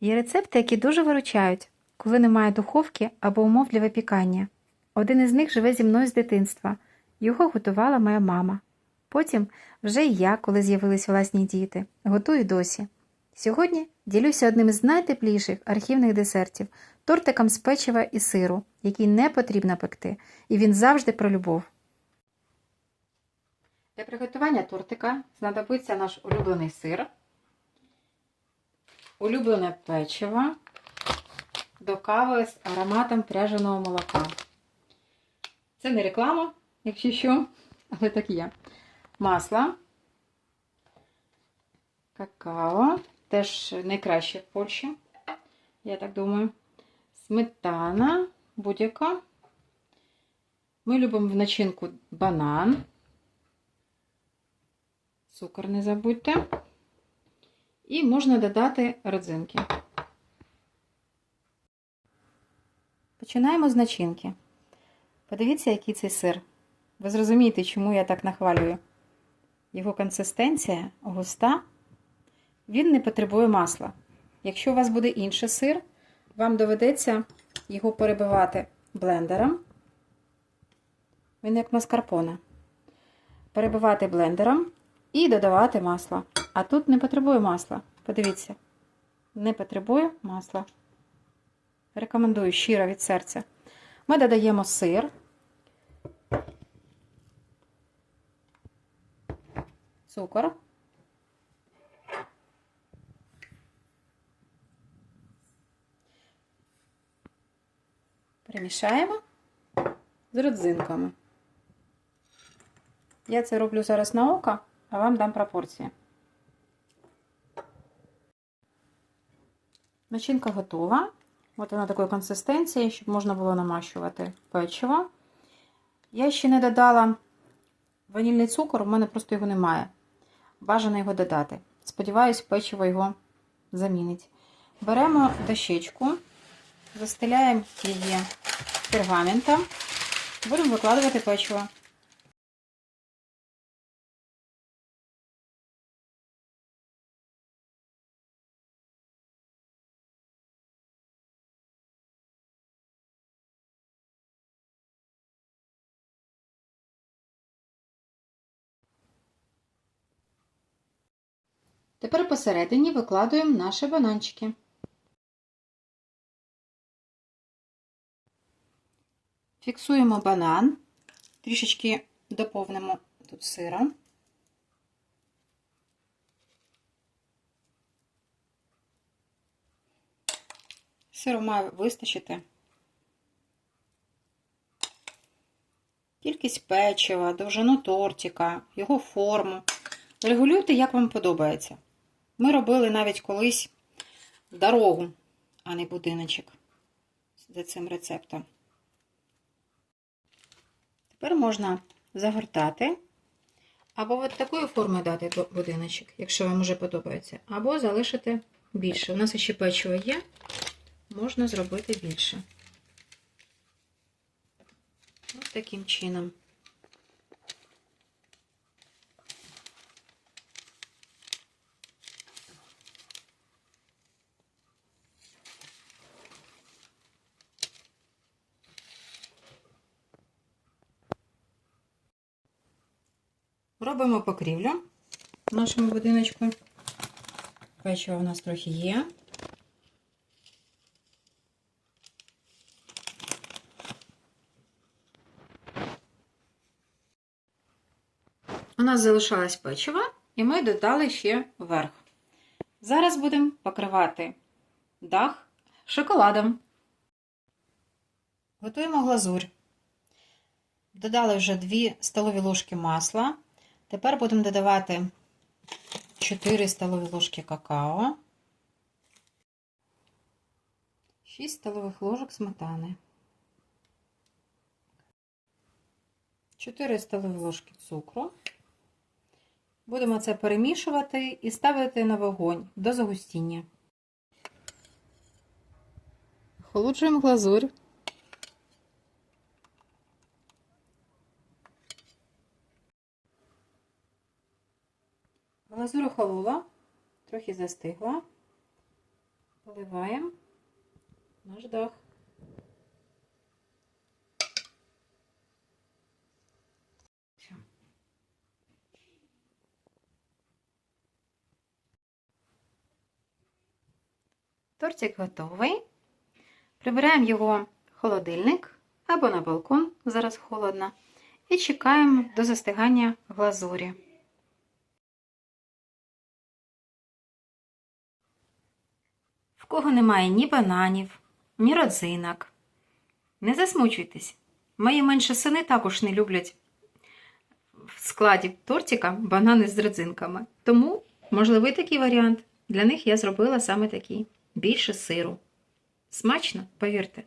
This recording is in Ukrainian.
Є рецепти, які дуже виручають, коли немає духовки або умов для випікання. Один із них живе зі мною з дитинства. Його готувала моя мама. Потім вже і я, коли з'явились власні діти, готую досі. Сьогодні ділюся одним із найтепліших архівних десертів тортиком з печива і сиру, який не потрібно пекти, і він завжди про любов. Для приготування тортика знадобиться наш улюблений сир, улюблене печиво до кави з ароматом пряженого молока. Це не реклама, якщо що, але так є. Масло, какао, теж найкраще в Польщі, я так думаю. Сметана будь-яка. Ми любимо в начинку банан. Цукор не забудьте. І можна додати родзинки. Починаємо з начинки. Подивіться, який цей сир. Ви зрозумієте, чому я так нахвалюю. Його консистенція густа, він не потребує масла. Якщо у вас буде інший сир, вам доведеться його перебивати блендером. Він як маскарпоне. Перебивати блендером і додавати масло. А тут не потребує масла. Подивіться, не потребує масла. Рекомендую щиро від серця. Ми додаємо сир, цукор. Перемішаємо з родзинками. Я це роблю зараз на око, а вам дам пропорції. Начинка готова. От вона такої консистенції, щоб можна було намащувати печиво. Я ще не додала ванільний цукор, у мене просто його немає. Бажано його додати. Сподіваюсь, печиво його замінить. Беремо дощечку, застеляємо її пергаментом, будемо викладувати печиво. Тепер посередині викладуємо наші бананчики. Фіксуємо банан, трішечки доповнимо тут сиром. Сиру має вистачити. Кількість печива, довжину тортика, його форму. Регулюйте, як вам подобається. Ми робили навіть колись дорогу, а не будиночок за цим рецептом. Тепер можна загортати, або от такої форми дати будиночок, якщо вам вже подобається, або залишити більше. У нас ще печиво є, можна зробити більше. Ось таким чином. Робимо покрівлю нашому будиночку. Печиво у нас трохи є. У нас залишалось печиво, і ми додали ще верх. Зараз будемо покривати дах шоколадом. Готуємо глазурь. Додали вже 2 столові ложки масла. Тепер будемо додавати 4 столові ложки какао, 6 столових ложок сметани, 4 столові ложки цукру. Будемо це перемішувати і ставити на вогонь до загустіння. Охолоджуємо глазурь. Глазур охолола, трохи застигла. Поливаємо наш дах. Тортик готовий. Прибираємо його в холодильник або на балкон, зараз холодно, і чекаємо до застигання глазурі. Кого немає ні бананів, ні родзинок. Не засмучуйтесь. Мої менші сини також не люблять в складі тортика банани з родзинками. Тому, можливий такий варіант. Для них я зробила саме такий. Більше сиру. Смачно, повірте.